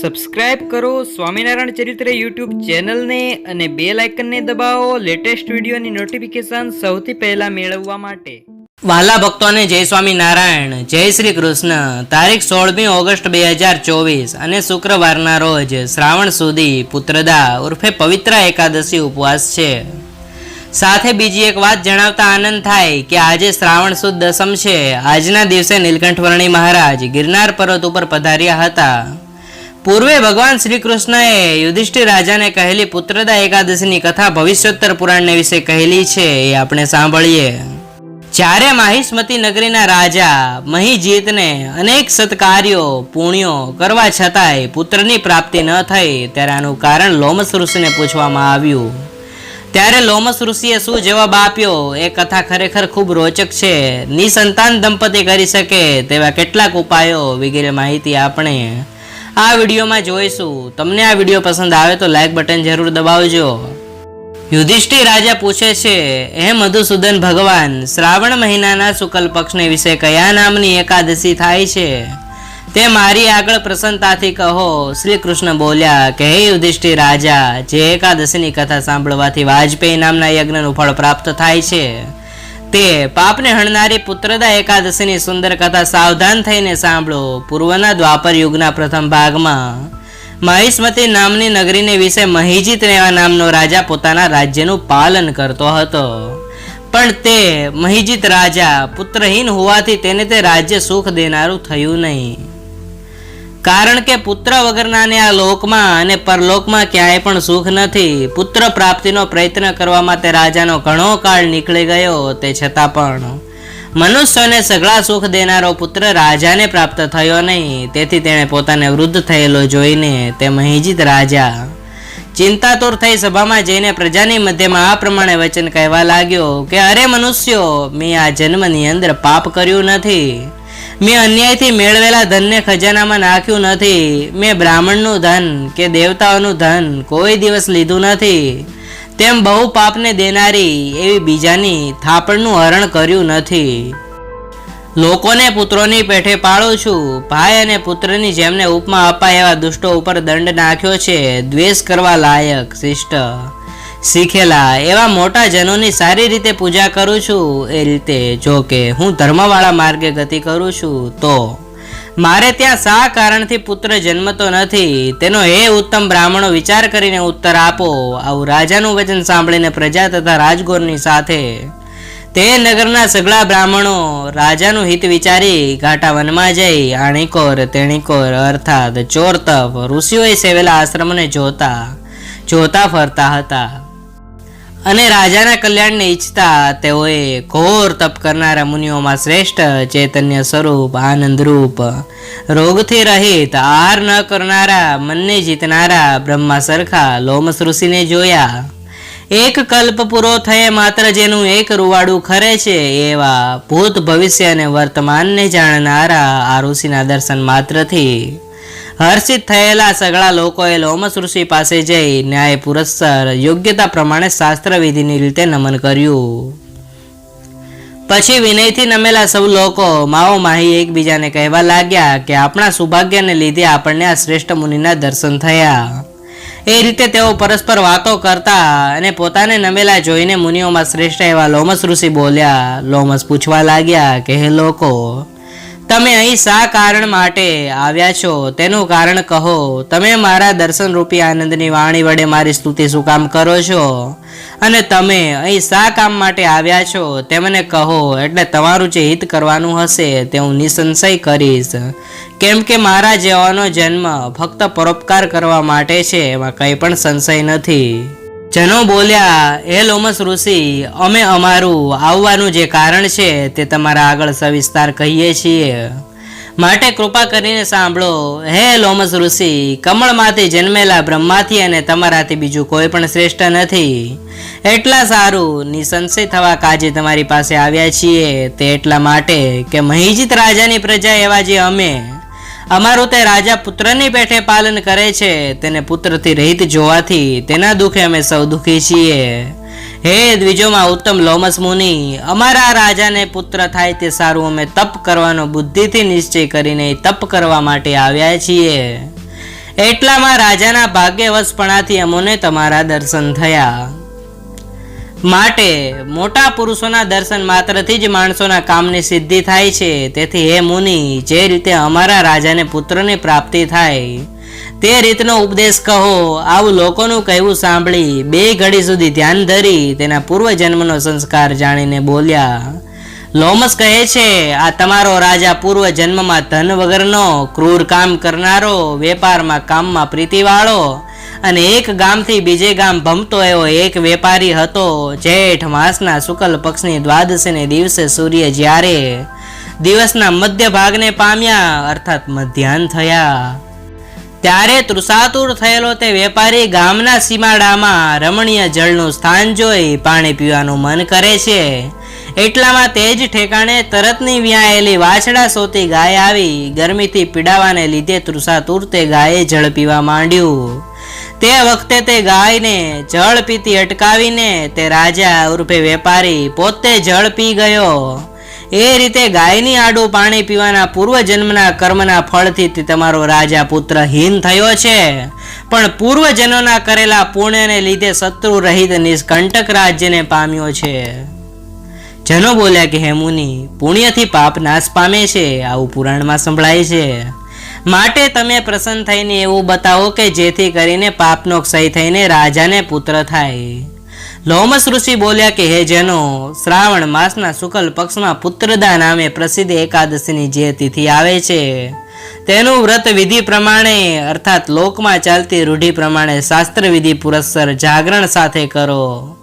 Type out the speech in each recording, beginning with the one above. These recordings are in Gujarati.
સબસ્ક્રાઇબ કરો સ્વામિનારાયણ ચરિત્ર યુટ્યુબ ચેનલને અને બે લાઇકનને દબાવો લેટેસ્ટ વિડીયોની નોટિફિકેશન સૌથી પહેલા મેળવવા માટે. વાલા ભક્તોને જય સ્વામિનારાયણ, જય શ્રી કૃષ્ણ. તારીખ સોળમી ઓગસ્ટ બે હજાર ચોવીસ અને શુક્રવારના રોજ શ્રાવણ સુધી પુત્રદા ઉર્ફે પવિત્ર એકાદશી ઉપવાસ છે. સાથે બીજી એક વાત જણાવતા આનંદ થાય કે આજે શ્રાવણ સુદ દસમ છે. આજના દિવસે નીલકંઠવર્ણી મહારાજ ગિરનાર પર્વત ઉપર પધાર્યા હતા. પૂર્વે ભગવાન શ્રી કૃષ્ણએ યુધિષ્ઠિર રાજાને કહેલી પુત્રદા એકાદશીની કથા ભવિષ્યોત્તર પુરાણને વિશે કહેલી છે, એ આપણે સાંભળીએ. જ્યારે માહિષ્મતી નગરીના રાજા મહીજીતને અનેક સત્કાર્યો, પુણ્યો કરવા છતાંય પુત્રની પ્રાપ્તિ ન થઈ, ત્યારે આનું કારણ લોમસ ઋષિને પૂછવામાં આવ્યું. ત્યારે લોમસ ઋષિએ શું જવાબ આપ્યો? એ કથા ખરેખર ખૂબ રોચક છે. નિસંતાન દંપતી કરી શકે તેવા કેટલાક ઉપાયો વગેરે માહિતી આપણે આ વિડીયોમાં જોઈશું. તમને આ વીડિયો પસંદ આવે તો લાઈક બટન જરૂર દબાવજો. યુધિષ્ઠિર રાજા પૂછે છે, હે મધુસૂદન ભગવાન, શ્રાવણ મહિનાના શુક્લ પક્ષને વિશે કયા નામની એકાદશી થાય છે? તે મારી આગળ પ્રસન્નતાથી કહો. શ્રી કૃષ્ણ બોલ્યા, કે હે યુધિષ્ઠિર રાજા, જે એકાદશીની કથા સાંભળવાથી વાજપેયી નામના યજ્ઞનું ફળ પ્રાપ્ત થાય છે. તે પાપને હણનારી પુત્રદા એકાદશીની સુંદર કથા સાવધાન થઈને સાંભળો. પૂર્વના દ્વાપર યુગના પ્રથમ ભાગમાં મહિષ્મતી નામની નગરીને વિશે મહિજીત રહેવા નામનો રાજા પોતાના રાજ્યનું પાલન કરતો હતો. પણ તે મહિજીત રાજા પુત્રહીન હોવાથી તેને તે રાજ્ય સુખ દેનારું થયું નહીં. કારણ કે પુત્ર વગરનાને આ લોકમાં અને પરલોકમાં ક્યાંય પણ સુખ નથી. પુત્ર પ્રાપ્તિનો પ્રયત્ન કરવા માટે રાજાનો ઘણો કાળ નીકળી ગયો, તે છતાં પણ. મનુષ્યને સઘળા સુખ દેનારો પુત્ર રાજાને પ્રાપ્ત થયો નહીં. તેથી તેણે પોતાને વૃદ્ધ થયેલો જોઈને તે મહિજીત રાજા. ચિંતાતુર થઈ સભામાં જઈને પ્રજાની મધ્યમાં આ પ્રમાણે વચન કહેવા લાગ્યો કે, અરે મનુષ્યો, મેં આ જન્મની અંદર પાપ કર્યું નથી. મેં અન્યાયથી મેળવેલા ધનને ખજાનામાં નાખ્યું નથી. મેં બ્રાહ્મણનું ધન કે દેવતાઓનું ધન કોઈ દિવસ લીધું નથી. તેમ બહુ પાપને દેનારી એવી બીજાની થાપણનું હરણ કર્યું નથી. લોકોને પુત્રોની પેઠે પાળું છું. ભાઈ અને પુત્રની જેમને ઉપમા અપાય એવા દુષ્ટો ઉપર દંડ નાખ્યો છે. દ્વેષ કરવા લાયક, શિષ્ટ. શીખેલા. એવા મોટા જનોની સારી રીતે પૂજા કરું છું. એ રીતે જો કે હું ધર્મવાળા માર્ગે ગતિ કરું છું, તો મારે ત્યાં શા કારણથી પુત્ર જન્મતો નથી? તેનો હે ઉત્તમ બ્રાહ્મણો વિચાર કરીને ઉત્તર આપો. આવું રાજાનું વચન સાંભળીને પ્રજા તથા રાજગોરની સાથે તે નગરના સગળા બ્રાહ્મણો રાજાનું હિત વિચારી ઘાટા વનમાં જઈ આણીકોર, તેણીકોર અર્થાત ચોર તપ ઋષિઓએ સેવેલા આશ્રમને જોતા જોતા ફરતા હતા. અને રાજાના કલ્યાણને ઈચ્છતા તેઓએ ઘોર તપ કરનારા મુનિઓમાં શ્રેષ્ઠ ચૈતન્ય સ્વરૂપ આનંદરૂપ રોગથી રહિત, આહાર ન કરનારા, મનને જીતનારા બ્રહ્મા સરખા લોમસ ઋષિને જોયા. એક કલ્પ પૂરો થયે માત્ર જેનું એક રૂવાડું ખરે છે, એવા ભૂત ભવિષ્ય અને વર્તમાનને જાણનારા આ ઋષિના દર્શન માત્રથી. હર્ષિત થયેલા સગળા લોકોએ લોમસ ઋષિ પાસે જઈ ન્યાય પુરસ્સર યોગ્યતા પ્રમાણે શાસ્ત્રવિધિની રીતે નમન કર્યું. પછી વિનયથી નમેલા સૌ લોકો માઓ માહી એકબીજાને કહેવા લાગ્યા કે આપણા સૌભાગ્યને લીધે આપણને આ શ્રેષ્ઠ મુનિના દર્શન થયા. એ રીતે તેઓ પરસ્પર વાતો કરતા અને પોતાને નમેલા જોઈને મુનિઓમાં શ્રેષ્ઠ એવા લોમસ ઋષિ બોલ્યા. લોમસ પૂછવા લાગ્યા કે, હે લોકો તમે અહીં શા કારણ માટે આવ્યા છો? તેનું કારણ કહો. તમે મારા દર્શન રૂપી આનંદની વાણી વડે મારી સ્તુતિ શું કામ કરો છો? અને તમે અહીં શા કામ માટે આવ્યા છો? તે મને કહો, એટલે તમારું જે હિત કરવાનું હશે તે હું નિસંશય કરીશ. કેમ કે મારા જેવાનો જન્મ ફક્ત પરોપકાર કરવા માટે છે, એમાં કંઈ પણ સંશય નથી. જનો બોલ્યા, હે લોમસ ઋષિ, અમે અમારું આવવાનું જે કારણ છે તે તમારા આગળ સવિસ્તાર કહીએ છીએ. માટે કૃપા કરીને સાંભળો, હે લોમસ ઋષિ, કમળમાંથી જન્મેલા બ્રહ્માથી અને તમારાથી બીજું કોઈ પણ શ્રેષ્ઠ નથી. એટલા સારું નિસંશય થવા કાજે તમારી પાસે આવ્યા છીએ. તે એટલા માટે કે મહિજીત રાજાની પ્રજા એવા જે અમે અમારું તે રાજા પુત્રની પેઠે પાલન કરે છે. તેને પુત્રથી રહિત જોવાથી તેના દુઃખે અમે સૌ દુઃખી છીએ. હે દ્વિજોમાં ઉત્તમ લોમસ મુનિ, અમારા રાજાને પુત્ર થાય તે સારું અમે તપ કરવાનો બુદ્ધિથી નિશ્ચય કરીને તપ કરવા માટે આવ્યા છીએ. એટલામાં રાજાના ભાગ્યવશપણાથી અમોને તમારા દર્શન થયા. માટે મોટા પુરુષોના દર્શન માત્રથી જ માણસોના કામની સિદ્ધિ થાય છે. તેથી હે મુનિ, જે રીતે અમારા રાજાને પુત્રની પ્રાપ્તિ થાય, તે રીતનો ઉપદેશ કહો. આવું લોકોનું કહેવું સાંભળી બે ઘડી સુધી ધ્યાન ધરી તેના પૂર્વજન્મનો સંસ્કાર જાણીને બોલ્યા, લોમસ કહે છે, આ તમારો રાજા પૂર્વ જન્મમાં ધન વગરનો ક્રૂર કામ કરનારો, વેપારમાં કામમાં પ્રીતિવાળો અને એક ગામથી બીજે ગામ ભમતો એવો એક વેપારી હતો. જેઠ માસના શુક્લ પક્ષની દ્વાદશીને દિવસે સૂર્ય જ્યારે દિવસના મધ્ય ભાગને પામ્યા, અર્થાત મધ્યાહન થયા. ત્યારે તૃષાતુર થયેલો તે વેપારી ગામના સીમાડામાં રમણીય જળનું સ્થાન જોઈ પાણી પીવાનું મન કરે છે. એટલામાં તે જ ઠેકાણે તરતની વ્યાયેલી વાછડા સોતી ગાય આવી. ગરમીથી પીડાવાને લીધે તૃષાતુર તે ગાયે જળ પીવા માંડ્યું. તે વખતે તે ગાયને જળ પીતી અટકાવીને તે રાજા ઉર્ફે વેપારી પોતે જળ પી ગયો. એ રીતે ગાયની આડું પાણી પીવાના પૂર્વજન્મના કર્મના ફળથી તે તમારો રાજા પુત્ર હીન થયો છે. પણ પૂર્વજનોના કરેલા પુણ્યને લીધે શત્રુ રહિત નિષ્કંટક રાજ્યને પામ્યો છે. જનો બોલ્યા કે, હે મુનિ, પુણ્યથી પાપ નાશ પામે છે, આવું પુરાણમાં સંભળાય છે. માટે તમે પ્રસન્ન થઈને એવું બતાવો કે જેથી કરીને પાપનો ક્ષય થઈને રાજાને પુત્ર થાય. લોમસ ઋષિ બોલ્યા કે, હે જેનો, શ્રાવણ માસના શુક્લ પક્ષમાં પુત્રદા નામે પ્રસિદ્ધ એકાદશીની જે તિથિ આવે છે, તેનું વ્રત વિધિ પ્રમાણે, અર્થાત લોકમાં ચાલતી રૂઢિ પ્રમાણે શાસ્ત્ર વિધિ પુરસ્સર જાગરણ સાથે કરો.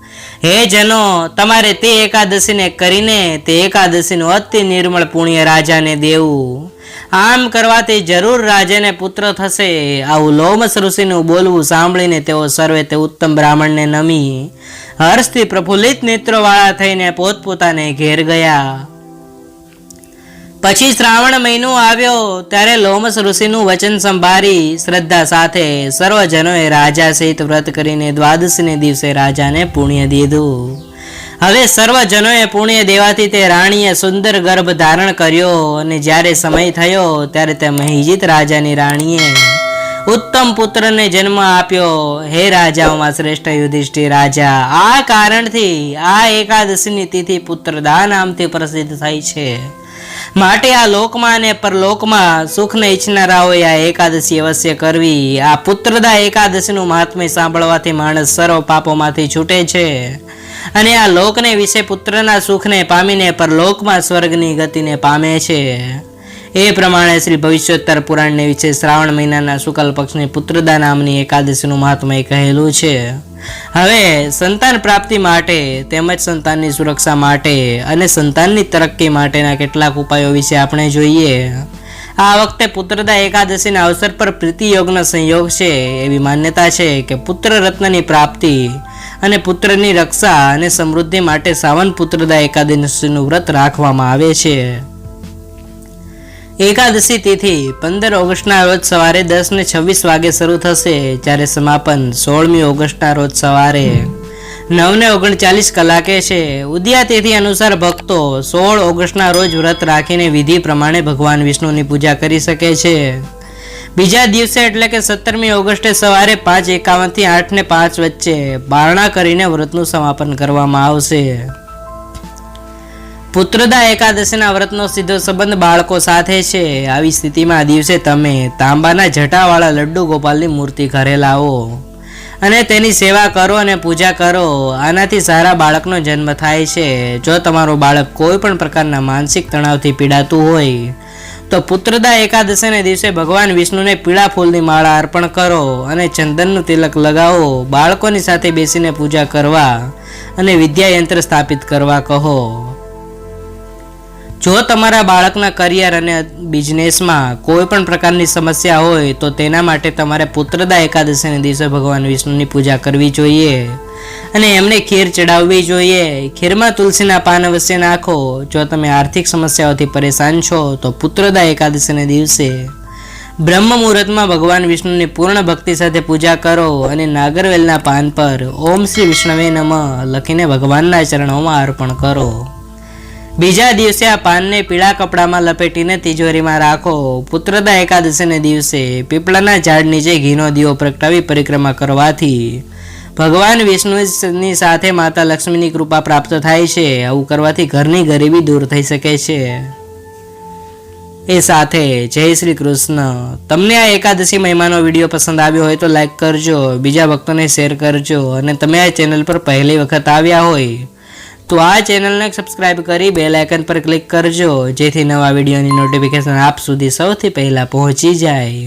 હે જનો, તમારે તે એકાદશીને કરીને તે એકાદશીનું અતિ નિર્મળ પુણ્ય રાજાને દેવું. આમ કરવાથી જરૂર રાજાને પુત્ર થશે. આવું લોમસ ઋષિનું બોલવું સાંભળીને તેઓ સર્વે તે ઉત્તમ બ્રાહ્મણને નમી. હર્ષથી પ્રફુલ્લિત નેત્રોવાળા થઈને પોતપોતાને ઘેર ગયા. પછી શ્રાવણ મહિનો આવ્યો, ત્યારે લોમસ ઋષિનું વચન સંભાળી શ્રદ્ધા સાથે સર્વજનોએ રાજા સહિત વ્રત કરીને દ્વાદશીને દિવસે રાજાને પુણ્ય દીધું. હવે સર્વજનોએ પુણ્ય દેવાથી તે રાણીએ સુંદર ગર્ભ ધારણ કર્યો અને જ્યારે સમય થયો ત્યારે તે મહિજીત રાજાની રાણીએ ઉત્તમ પુત્રને જન્મ આપ્યો. હે રાજાઓમાં શ્રેષ્ઠ યુધિષ્ઠિર રાજા. આ કારણથી આ એકાદશીની તિથિ પુત્રદા નામથી પ્રસિદ્ધ થઈ છે. માટે આ લોકમાં અને પરલોકમાં સુખને ઈચ્છનારાઓએ આ એકાદશી અવશ્ય કરવી. આ પુત્રદા એકાદશીનું મહાત્મ્ય સાંભળવાથી માણસ સર્વ પાપોમાંથી છૂટે છે. અને આ લોકને વિશે પુત્રના સુખને પામીને પરલોકમાં સ્વર્ગની ગતિને પામે છે. એ પ્રમાણે શ્રી ભવિષ્યોત્તર પુરાણને વિશે શ્રાવણ મહિનાના શુકલ પક્ષની પુત્રદા નામની એકાદશીનું મહાત્મય કહેલું છે. હવે સંતાન પ્રાપ્તિ માટે તેમજ સંતાનની સુરક્ષા માટે અને સંતાનની તરક્કી માટેના કેટલાક ઉપાયો વિશે આપણે જોઈએ. આ વખતે પુત્રદા એકાદશીના અવસર પર પ્રીતિયોગનો સંયોગ છે એવી માન્યતા છે કે પુત્ર રત્નની પ્રાપ્તિ અને પુત્રની રક્ષા અને સમૃદ્ધિ માટે સાવન પુત્રદા એકાદશીનું વ્રત રાખવામાં આવે છે. એકાદશી તિથિ પંદર ઓગસ્ટના રોજ સવારે દસ ને છવ્વીસ વાગે શરૂ થશે, જ્યારે સમાપન સોળમી ઓગસ્ટના રોજ સવારે નવ ને ઓગણચાલીસ કલાકે છે. ઉદ્યા તિથિ અનુસાર ભક્તો સોળ ઓગસ્ટના રોજ વ્રત રાખીને વિધિ પ્રમાણે ભગવાન વિષ્ણુની પૂજા કરી શકે છે. બીજા દિવસે એટલે કે સત્તરમી ઓગસ્ટે સવારે પાંચ એકાવનથી આઠ ને પાંચ વચ્ચે બારણા કરીને વ્રતનું સમાપન કરવામાં આવશે. પુત્રદા એકાદશીના વ્રતનો સીધો સંબંધ બાળકો સાથે છે. આવી સ્થિતિમાં આ દિવસે તમે તાંબાના જટાવાળા લડ્ડુ ગોપાલની મૂર્તિ ઘરે લાવો અને તેની સેવા કરો અને પૂજા કરો. આનાથી સારા બાળકનો જન્મ થાય છે. જો તમારું બાળક કોઈ પણ પ્રકારના માનસિક તણાવથી પીડાતું હોય તો પુત્રદા એકાદશીને દિવસે ભગવાન વિષ્ણુને પીળા ફૂલની માળા અર્પણ કરો અને ચંદનનું તિલક લગાવો, બાળકોની સાથે બેસીને પૂજા કરવા અને વિદ્યાયંત્ર સ્થાપિત કરવા કહો. જો તમારા બાળકના કરિયર અને બિઝનેસમાં કોઈ પણ પ્રકારની સમસ્યા હોય, તો તેના માટે તમારે પુત્રદા એકાદશીના દિવસે ભગવાન વિષ્ણુની પૂજા કરવી જોઈએ. અને એમને ખીર ચડાવવી જોઈએ. ખીરમાં તુલસીના પાન અવશ્ય નાખો. જો તમે આર્થિક સમસ્યાઓથી પરેશાન છો, તો પુત્રદા એકાદશીના દિવસે બ્રહ્મ મુહૂર્તમાં ભગવાન વિષ્ણુની પૂર્ણ ભક્તિ સાથે પૂજા કરો અને નાગરવેલના પાન પર ઓમ શ્રી વિષ્ણવે નમઃ લખીને ભગવાનના ચરણોમાં અર્પણ કરો. બીજા દિવસે આ પાનને પીળા કપડામાં લપેટીને તિજોરીમાં રાખો. પુત્રદા એકાદશીને દિવસે પીપળાના ઝાડ નીચે ઘીનો દીવો પ્રગટાવી પરિક્રમા કરવાથી ભગવાન વિષ્ણુની સાથે માતા લક્ષ્મીની કૃપા પ્રાપ્ત થાય છે. આવું કરવાથી ઘરની ગરીબી દૂર થઈ શકે છે. એ સાથે જય શ્રી કૃષ્ણ. તમને આ એકાદશી મહિમાનો વીડિયો પસંદ આવ્યો હોય તો લાઈક કરજો, બીજા ભક્તોને શેર કરજો અને તમે આ ચેનલ પર પહેલી વખત આવ્યા હોય તો આ ચેનલને સબસ્ક્રાઇબ કરી બેલ આઇકન પર ક્લિક કરજો, જેથી નવા વિડીયોની નોટિફિકેશન આપ સુધી સૌથી પહેલાં પહોંચી જાય.